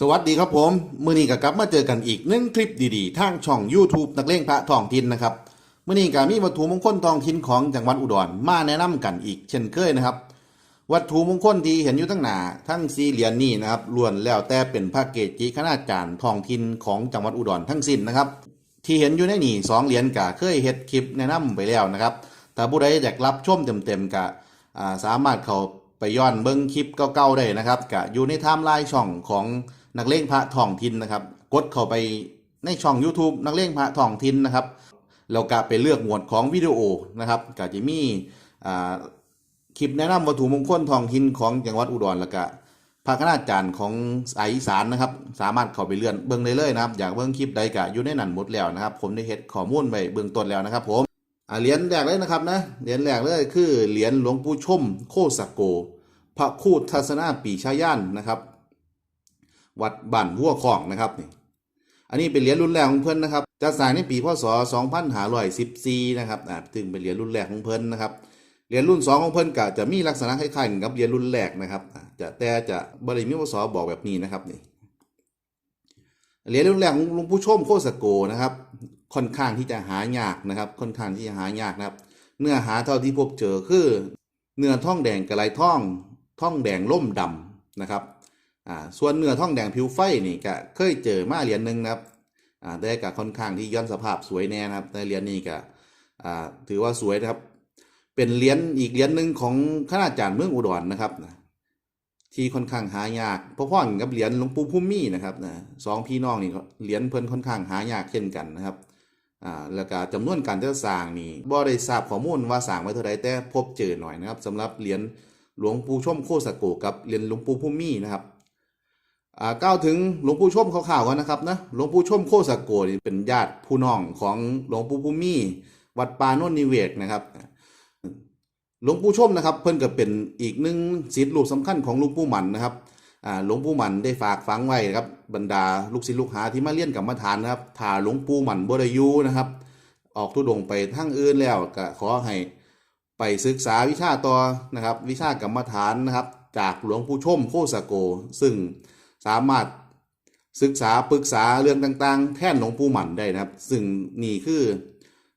สวัสดีครับผม มือนี้ก็กลับมาเจอกันอีกหนึ่งคลิปดีๆ ทางช่อง YouTube นักเลงพระท้องถิ่นนะครับ มือนี้ก็มีวัตถุมงคลท้องถิ่นของจังหวัดอุดรมาแนะนำกันอีกเช่นเคยนะครับ วัตถุมงคลที่เห็นอยู่ทั้งหน้าทั้งสีเหรียญนี่นะครับล้วนแล้วแต่เป็นพระเกจิคณาจารย์ท้องถิ่นของจังหวัดอุดรทั้งสิ้นนะครับ ที่เห็นอยู่ในนี่สองเหรียญก็เคยเฮ็ดคลิปแนะนำไปแล้วนะครับแต่ผู้ใดอยากรับชมเต็มๆก็สามารถเข้าไปย้อนเบิ่งคลิปเก่าๆได้นะครับก็อยู่ในไทม์ไลน์ช่องของ นักเลงพระท้องถิ่นนะครับ กดเข้าไปในช่อง YouTube นักเลงพระท้องถิ่นนะครับแล้วก็ไปเลือกหมวดของวิดีโอนะครับก็จะมีคลิปแนะนำวัตถุมงคลท้องถิ่นของจังหวัดอุดรแล้วก็พระคณาจารย์ของสายอีสานนะครับ สามารถเข้าไปเลื่อนเบิ่งได้เลยนะครับ อยากเบิ่งคลิปใดก็อยู่ในนั้นหมดแล้วนะครับ ผมได้เฮ็ดข้อมูลไว้เบื้องต้นแล้วนะครับผมเหรียญแรกเลยนะครับนะเหรียญแรกเลยคือเหรียญหลวงปู่ชมโคสโก พระคูทัศนาปีชาย่านนะครับ วัดบ้านหัวของนะครับนี่อันนี้เป็นเหรียญรุ่นแรกของเพิ่นนะครับจัดสร้างในปีพศ 2514 นะครับอ่าถึงเป็นเหรียญรุ่นแรกของเพิ่นนะครับเหรียญรุ่น 2 ของเพิ่นก็จะมีลักษณะคล้ายๆกับเหรียญรุ่นแรกนะครับ จะแต่จะบริมีพศบอกแบบนี้นะครับนี่เหรียญรุ่นแรกของหลวงปู่ชมโคสโกนะครับ ค่อนข้างที่จะหายากนะครับ ค่อนข้างที่จะหายากนะครับ เนื้อหาเท่าที่พบเจอคือ เนื้อท่องแดงกระไรท่องท่องแดงล่มดำนะครับ อ่าส่วนเนื้อท่องแดงผิวไฟนี่ก็เคยเจอมาเหรียญหนึ่งนะครับอ่าได้กับค่อนข้างที่ย้อนสภาพสวยแน่นะครับแต่เหรียญนี้ก็อ่าถือว่าสวยนะครับ เป็นเหรียญอีกเหรียญหนึ่งของคณาจารย์เมืองอุดรนะครับนะที่ค่อนข้างหายากเพราะพ่อนกับเหรียญหลวงปู่พุ่มมี่นะครับนะสองพี่น้องนี่เหรียญเพิ่นค่อนข้างหายากเช่นกันนะครับอ่าแล้วก็จำนวนการจะสร้างนี่บ่ได้ทราบข้อมูลว่าสร้างไว้เท่าใดแต่พบเจอหน่อยนะครับสำหรับเหรียญหลวงปู่ชมโคสโกกับเหรียญหลวงปู่พุ่มมี่นะครับ อ่ากล่าวถึงหลวงปู่ชมข่าวๆกันนะครับนะหลวงปู่ชมโคสโกนี่เป็นญาติผู้น้องของหลวงปู่ภูมิวัดปานนนิเวศนะครับหลวงปู่ชมนะครับเพิ่นก็เป็นอีกหนึ่งศิษย์ลูกสำคัญของหลวงปู่หมันนะครับอ่าหลวงปู่หมันได้ฝากฝังไว้ครับบรรดาลูกศิษย์ลูกหาที่มาเรียนกรรมฐานนะครับถ้าหลวงปู่หมันบ่ได้อยู่นะครับ ออกทุดงไปทั้งอื่นแล้วก็ขอให้ไปศึกษาวิชาต่อนะครับ วิชากรรมฐานนะครับ จากหลวงปู่ชมโคสโก ซึ่ง สามารถศึกษาปรึกษาเรื่องต่างๆ แท่นหลวงปู่หมันได้นะครับ ซึ่งนี่คือ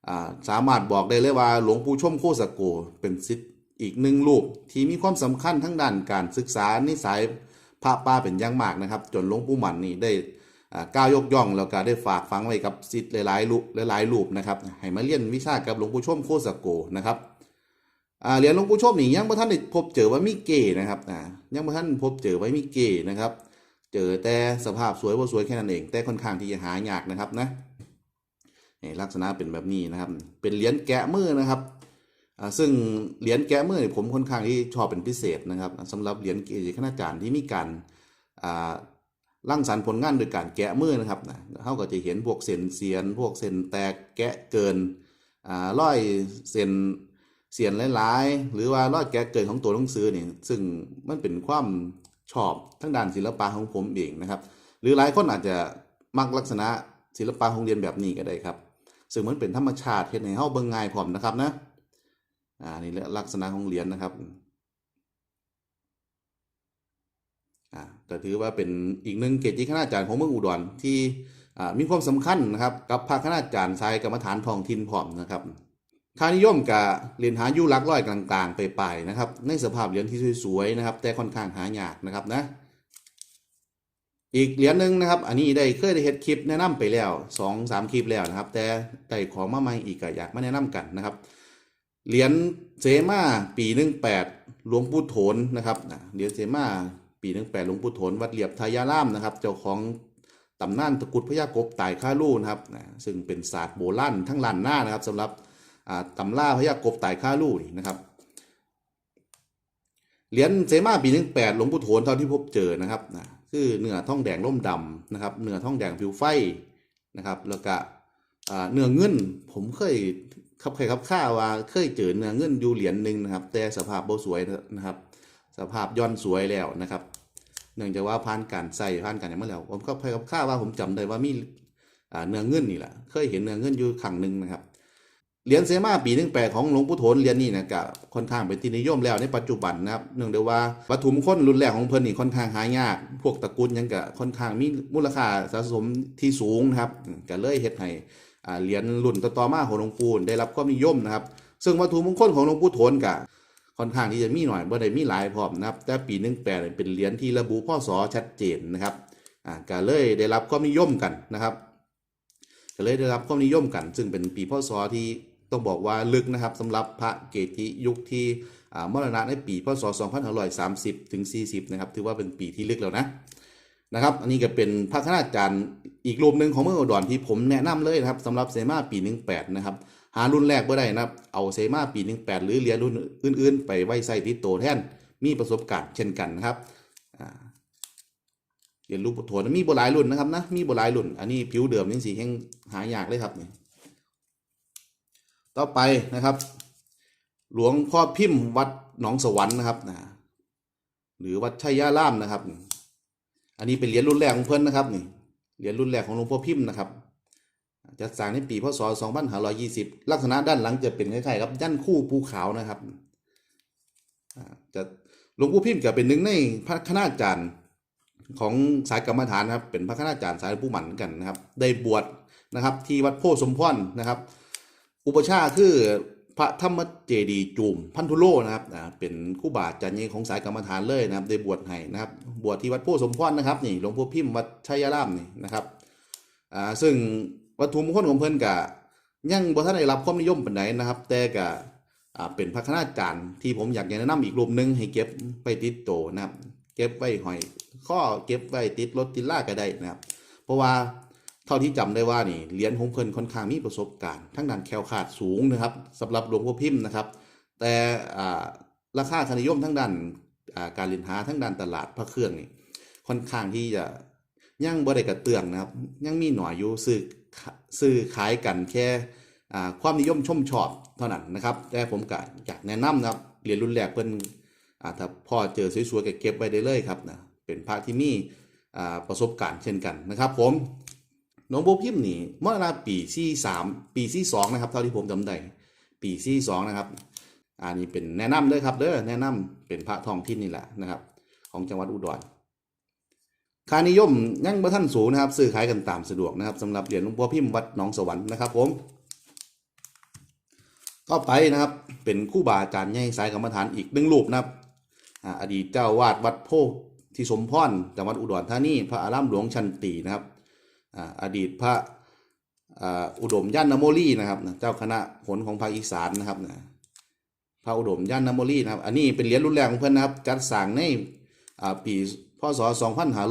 อสามารถบอกได้เลยว่าหลวงปู่ชมโคสโกเป็นศิษย์อีกหนึ่งรูปที่มีความสำคัญทั้งด้านการศึกษานิสัยพระป่าเป็นอย่างมากนะครับ จนหลวงปู่หมันนี่ได้กล่าวยกย่องแล้วก็ได้ฝากฝังไว้กับศิษย์หลายๆรูปหลายๆรูปนะครับให้มาเรียนวิชากับหลวงปู่ชมโคสโกนะครับเหรียญหลวงปู่ชมนี่ยังบ่ท่านได้พบเจอว่ามีเกนะครับยังบ่ท่านพบเจอไว้มีเกนะครับ เจอแต่สภาพสวยว่าสวยแค่นั้นเอง แต่ค่อนข้างที่จะหายากนะครับนะลักษณะเป็นแบบนี้นะครับ เป็นเหรียญแกะมือนะครับซึ่งเหรียญแกะมือผมค่อนข้างที่ชอบเป็นพิเศษนะครับสำหรับเหรียญเกจิคณาจารย์ที่มีการร่างสรรค์ผลงานโดยการแกะมือนะครับนะเขาก็จะเห็นพวกเส้นเสียน พวกเส้นแตกแกะเกินร้อยเส้นเสียนหลายๆ หรือว่ารอดแก้เกินของตัวหนังสือนี่ซึ่งมันเป็นความ ชอบทั้งด้านศิลปะของผมเองนะครับ หรือหลายคนอาจจะมักลักษณะศิลปะของเรียนแบบนี้ก็ได้ครับ ซึ่งมันเป็นธรรมชาติเฮ็ดให้เฮาเบิ่งง่ายพร้อมนะครับนะอ่านี่แหละลักษณะของเหรียญนะครับอ่าก็ถือว่าเป็นอีกหนึ่งเกจิคณาจารย์ของเมืองอุดรที่มีความสำคัญนะครับ กับพระคณาจารย์สายกรรมฐานทองถิ่นพร้อมนะครับ ค่านิยมกับเหรียญหายุหลักร้อยกลางๆ ไปไปนะครับ ในสภาพเหรียญที่สวยๆนะครับ แต่ค่อนข้างหายากนะครับนะ อีกเหรียญหนึ่งนะครับ อันนี้ได้เคยได้เฮ็ดคลิปแนะนำไปแล้วสองสามคลิปแล้วนะครับ แต่ได้ของมาใหม่อีกก็อยากมาแนะนำกันนะครับ เหรียญเซมาปีหนึ่งแปดหลวงปู่โถนนะครับเหรียญเซมาปีหนึ่งแปดหลวงปู่โถนวัดเหลียบทายารามนะครับ เจ้าของตำนานตะกุดพญากบตายข้าลู่นะครับซึ่งเป็นศาสตร์โบราณทั้งล้านหน้านะครับสำหรับ ตำล่าพญากบตายข้าลู่นี่นะครับเหรียญเซมาปีหนึ่งแปดหลวงปู่โถนเท่าที่พบเจอนะครับนะคือเนื้อท่องแดงร่มดำนะครับเนื้อท่องแดงผิวไฟนะครับแล้วก็เนื้อเงินผมเคยขับเคยขับข้าว่าเคยเจอเนื้อเงินอยู่เหรียญหนึ่งนะครับ แต่สภาพโบสวยนะครับ สภาพย้อนสวยแล้วนะครับ เนื่องจากว่าผ่านการใส่ผ่านการอย่างมาแล้ว ผมก็เคยขับข้าว่าผมจำได้ว่ามีเนื้อเงินนี่แหละเคยเห็นเนื้อเงินอยู่ครั้งหนึ่งนะครับ เหรียญเซมาปีหนึ่งแปดของหลวงปู่โถนเหรียญนี่นะก็ค่อนข้างเป็นที่นิยมแล้วในปัจจุบันนะครับเนื่องจากว่าวัตถุมงคลรุ่นแรกของเพิ่นนี่ค่อนข้างหายาก พวกตระกูลยังก็ค่อนข้างมีมูลค่าสะสมที่สูงนะครับก็เลยเฮ็ดให้เหรียญรุ่นต่อมาของหลวงปู่ได้รับความนิยมนะครับ ซึ่งวัตถุมงคลของหลวงปู่โทนก็ค่อนข้างที่จะมีหน่อยบ่ได้มีหลายพร้อมนะครับ แต่ปี18เนี่ยเป็นเหรียญที่ระบุพศชัดเจนนะครับก็เลยได้รับความนิยมกันนะครับก็เลยได้รับความนิยมกัน ซึ่งเป็นปีพศที่ ต้องบอกว่าลึกนะครับสำหรับพระเกจิยุคที่มรณะในปีพศ 2530 ถึง 40 นะครับ ถือว่าเป็นปีที่ลึกแล้วนะนะครับ อันนี้ก็เป็นพระคณาจารย์อีกรูปหนึ่งของเมืองอุดรที่ผมแนะนำเลยนะครับสำหรับเซมาปี 18 นะครับ หารุ่นแรกบ่ได้นะครับ เอาเซมาปี 18 หรือเหรียญรุ่นอื่น ๆ ไปไว้ใส่ติดโตแทนมีประสบการณ์เช่นกันนะครับเหรียญรูปโถนมีโบหลายรุ่นนะครับนะมีโบหลายรุ่น อันนี้ผิวเดิมนี่สีแห้งหายากเลยครับนี่ ต่อไปนะครับ หลวงพ่อพิมพ์วัดหนองสวรรค์นะครับนะหรือวัดชัยยารามนะครับ อันนี้เป็นเหรียญรุ่นแรกของเพิ่อนนะครับนี่เหรียญรุ่นแรกของหลวงพ่อพิมพ์นะครับจัดสร้างในปีพศ 2520 ลักษณะด้านหลังจะเป็นคล้ายๆกับยันคู่ภูเขานะครับจะหลวงพ่อพิมพ์ก็เป็นหนึ่งในพระคณาจารย์ของสายกรรมฐานนะครับเป็นพระคณาจารย์สายผู้หมันกันนะครับ ได้บวชนะครับที่วัดโพธิสมพรนะครับ อุปชาคือพระธรรมเจดีย์จูมพันธุโลนะครับอ่าเป็นคู่บาอาจารย์ใหญ่ของสายกรรมฐานเลยนะครับได้บวชให้นะครับ บวชที่วัดโพธิ์สมพรนะครับนี่หลวงพ่อพิมพ์วัดชัยรามนี่นะครับอ่าซึ่งวัตถุมงคลของเพิ่นกะยังบ่ทันได้รับความนิยมปานใดนะครับ แต่กะอ่าเป็นพระคณาจารย์ที่ผมอยากแนะนำอีกรูปหนึงให้เก็บไปติดโตนะครับ เก็บไว้หอยข้อเก็บไว้ติดรถติดล่าก็ได้นะครับ เพราะว่า เท่าที่จำได้ว่านี่เหรียญของเพิ่นค่อนข้างมีประสบการณ์ทั้งด้านแคล้วคลาดสูงนะครับสำหรับหลวงพ่อพิมพ์นะครับ แต่อ่าราคาคานิยมทั้งด้านการเรียนหาทั้งด้านตลาดพระเครื่องนี่ค่อนข้างที่จะยังบ่ได้กระเตืองนะครับยังมีหน่อยอยู่ซื้อซื้อขายกันแค่อ่าความนิยมชมชอบเท่านั้นนะครับ แต่ผมก็อยากแนะนำนะครับเหรียญรุ่นแรกเพิ่นอ่าถ้าพ่อเจอสวยๆก็เก็บไว้ได้เลยครับนะเป็นพระที่มีอ่าประสบการณ์เช่นกันนะครับ ผม หลวงปู่พิมพ์นี่มรณะปีที่สามปีที่สองนะครับ เท่าที่ผมจำได้ปีที่สองนะครับอันนี้เป็นแนะนำเลยครับเด้อแนะนำเป็นพระทองที่นี่แหละนะครับ ของจังหวัดอุดรค่านิยมยังบ่ท่านสูงนะครับ ซื้อขายกันตามสะดวกนะครับสำหรับเหรียญหลวงพ่อพิมพ์วัดหนองสวรรค์นะครับผมต่อไปนะครับเป็นคู่บาอาจารย์ใหญ่สายกรรมฐานอีกหนึ่งรูปนะครับออดีตเจ้าวาดวัดโพธิสมพรจังหวัดอุดรธานีพระอารามหลวงชันตีนะครับ อดีตพระอุดมย่านนโมลีนะครับเจ้าคณะผลของภาคอีสานนะครับนะพระอุดมย่านนโมลีนะครับ อันนี้เป็นเหรียญรุ่นแรกของเพิ่อนนะครับ จัดสร้างในอ่าปีพศ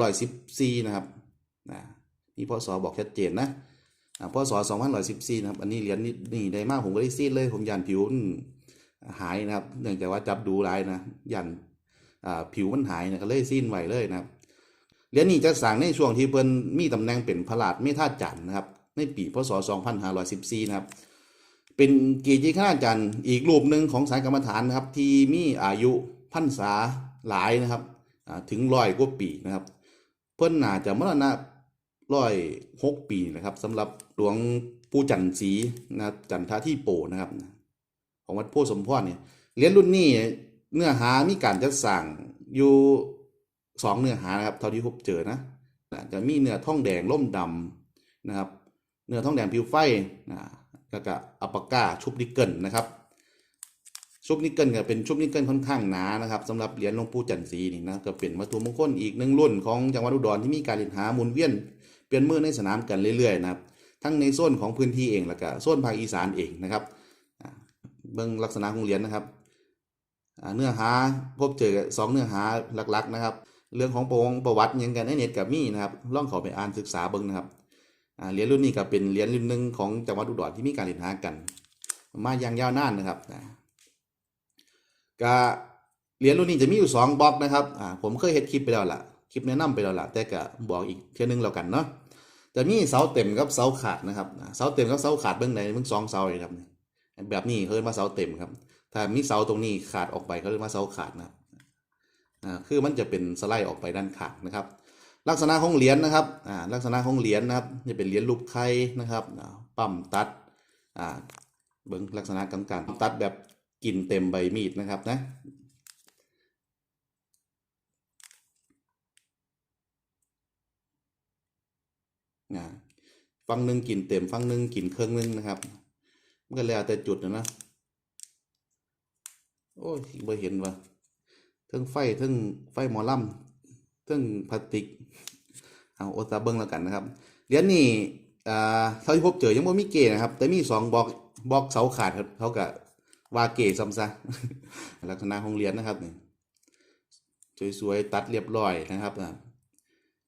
2514นะครับนะนี่พศบอกชัดเจนนะอ่าพศ2514นะครับ อันนี้เหรียญนี่ได้มากผมก็ได้ซีดเลยผมยานผิวหายนะครับ เนื่องจากว่าจับดูลายนะยันผิวมันหายนะก็เลยสิ้นไหวเลยนะครับ เหรียญนี้จะสร้างในช่วงที่เพิ่นมีตำแหน่งเป็นพระราชเมธาจันทร์นะครับในปีพศ 2514 นะครับ เป็นกีจีข้าจารย์อีกรูปหนึ่งของสายกรรมฐานนะครับ ที่มีอายุพรรษาหลายนะครับถึงร้อยกว่าปีนะครับ เพิ่นน่าจะมรณะร้อยหกปีนะครับสำหรับหลวงปู่จันทร์ศรีนะจันทาที่โปนะครับ ของวัดโพสมพรเนี่ยเหรียญรุ่นนี้เนื้อหามีการจัดสร้างอยู่ สองเนื้อหานะครับเท่าที่พบเจอนะจะมีเนื้อท่องแดงล่มดำนะครับ เนื้อท่องแดงผิวไฟนะแล้วก็อัปปากาชุบนิกเกิลนะครับชุบนิกเกิลก็เป็นชุบนิกเกิลค่อนข้างหนานะครับสำหรับเหรียญหลวงปู่จันทร์ศรีนี่นะก็เป็นวัตถุมงคลอีกหนึ่งรุ่นของจังหวัดอุดรที่มีการเรียนหาหมุนเวียนเปลี่ยนมือในสนามกันเรื่อยๆนะครับทั้งในโซนของพื้นที่เองแล้วก็โซนภาคอีสานเองนะครับเบื้องลักษณะของเหรียญนะครับเนื้อหาพบเจอสองเนื้อหาหลักๆนะครับ เรื่องของประวงประวัติยังกันในเน็ตกับมีนะครับลองเข้าไปอ่านศึกษาเบิ่งนะครับเหรียญรุ่นนี้ก็เป็นเหรียญรุ่นหนึ่งของจังหวัดอุดรที่มีการเรียนหากัน มาอย่างยาวนานนะครับนะก็เหรียญรุ่นนี้จะมีอยู่สองบล็อกนะครับผมเคยเฮ็ดคลิปไปแล้วล่ะคลิปแนะนำไปแล้วล่ะแต่ก็บอกอีกเทื่อนึงแล้วกันเนาะจะมีเสาเต็มกับเสาขาดนะครับเสาเต็มกับเสาขาดเบื้องไหนเบื้องสองเสาเลยครับแบบนี้เขาเรียกว่าเสาเต็มครับถ้ามีเสาตรงนี้ขาดออกไปเขาเรียกว่าเสาขาดนะครับ คือมันจะเป็นสไลด์ออกไปด้านข้างนะครับ ลักษณะของเหรียญนนะครับลักษณะของเหรียญนนะครับจะเป็นเหรียญรูปไข่นะครับปั๊มตัดเบิ้งลักษณะกำกัๆตัดแบบกินเต็มใบมีดนะครับนะฟังหนึ่งกินเต็มฟังหนึ่งกินเครื่องหนึ่งนะครับมันก็แล้วแต่จุดนะโอ้ยบ่เห็นว่า เทิงไฟเทิงไฟหมอลำเทิงพลาสติกเอาโอตาเบิ้งแล้วกันนะครับเหรียญนี่อ่าเท่าที่พบเจอยังบ่มีเกนะครับ แต่มีสองบล็อกบล็อกเสาขาดครับเขาก็ว่าเกซ้ำซะลักษณะของเหรียญนะครับนี่สวยๆตัดเรียบร้อยนะครับ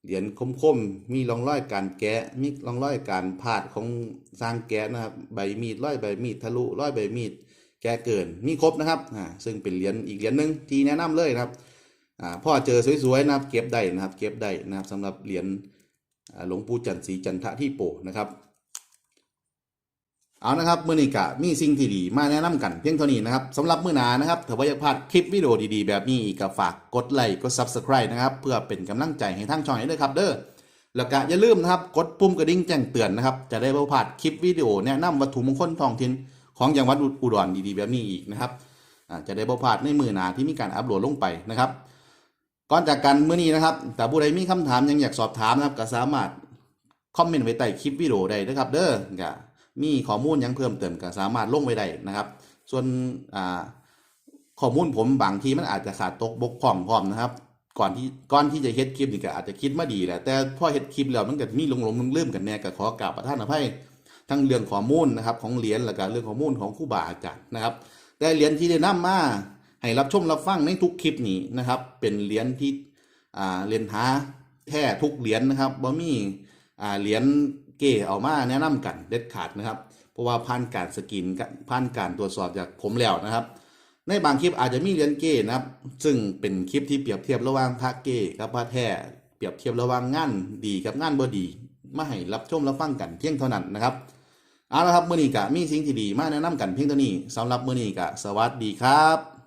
เหรียญคมๆมีร่องรอยการแกะมีร่องรอยการพาดของสร้างแกะนะครับ ใบมีดร้อยใบมีดทะลุร้อยใบมีด แกะเกินมีครบนะครับอ่าซึ่งเป็นเหรียญอีกเหรียญหนึ่งที่แนะนำเลยนะครับอ่าพ่อเจอสวยๆนะครับ เก็บได้นะครับ เก็บได้นะครับสำหรับเหรียญหลวงปู่จันทร์ศรีจันทะที่โปนะครับเอานะครับมื้อนี้กะมีสิ่งที่ดีมาแนะนำกันเพียงเท่านี้นะครับสำหรับมื้อหนานะครับถ้าว่าอยากพลาดคลิปวิดีโอดีๆ แบบนี้ก็ฝากกดไลค์กด Subscribe นะครับ เพื่อเป็นกำลังใจให้ทางช่องนี้ด้วยครับ เด้อแล้วก็อย่าลืมนะครับ กดปุ่มกระดิ่งแจ้งเตือนนะครับ จะได้บ่พลาดคลิปวิดีโอแนะนำวัตถุมงคลทองถิ่น ของจังหวัดอุดรดีๆแบบนี้อีกนะครับจะได้บ่พลาดในมือหนาที่มีการอัปโหลดลงไปนะครับก่อนจากกันมื้อนี้นะครับแต่ผู้ใดมีคำถามยังอยากสอบถามนะครับก็สามารถคอมเมนต์ไว้ใต้คลิปวิดีโอได้นะครับเด้อก็มีข้อมูลยังเพิ่มเติมก็สามารถลงไว้ได้นะครับ ส่วนข้อมูลผมบางทีมันอาจจะขาดตกบกพร่องพร้อมนะครับ ก่อนที่ก่อนที่จะเฮ็ดคลิปนี่ก็อาจจะคิดมาดีแหละแต่พอเฮ็ดคลิปแล้วมันก็มีหลงหลงลืมๆกันแน่ก็ขอกราบประทานอภัย ทั้งเรื่องข้อมูลนะครับของเหรียญแล้วก็เรื่องข้อมูลของครูบาอาจารย์นะครับ แต่เหรียญที่ได้นำมาให้รับชมรับฟังในทุกคลิปนี้นะครับ เป็นเหรียญที่อ่าเรียนหาแท้ทุกเหรียญนะครับบ่มีอ่าเหรียญเก๋เอามาแนะนำกันเด็ดขาดนะครับ เพราะว่าผ่านการสกรีนผ่านการตรวจสอบจากผมแล้วนะครับ ในบางคลิปอาจจะมีเหรียญเก๋นะครับ ซึ่งเป็นคลิปที่เปรียบเทียบระหว่างพระเก๋กับพระแท้เปรียบเทียบระหว่างงานดีกับงานบ่ดีมาให้รับชมรับฟังกันเพียงเท่านั้นนะครับ เอาละครับมื้อนี้กะมีสิ่งที่ดีมาแนะนำกันเพียงเท่านี้สำหรับมื้อนี้กะสวัสดีครับ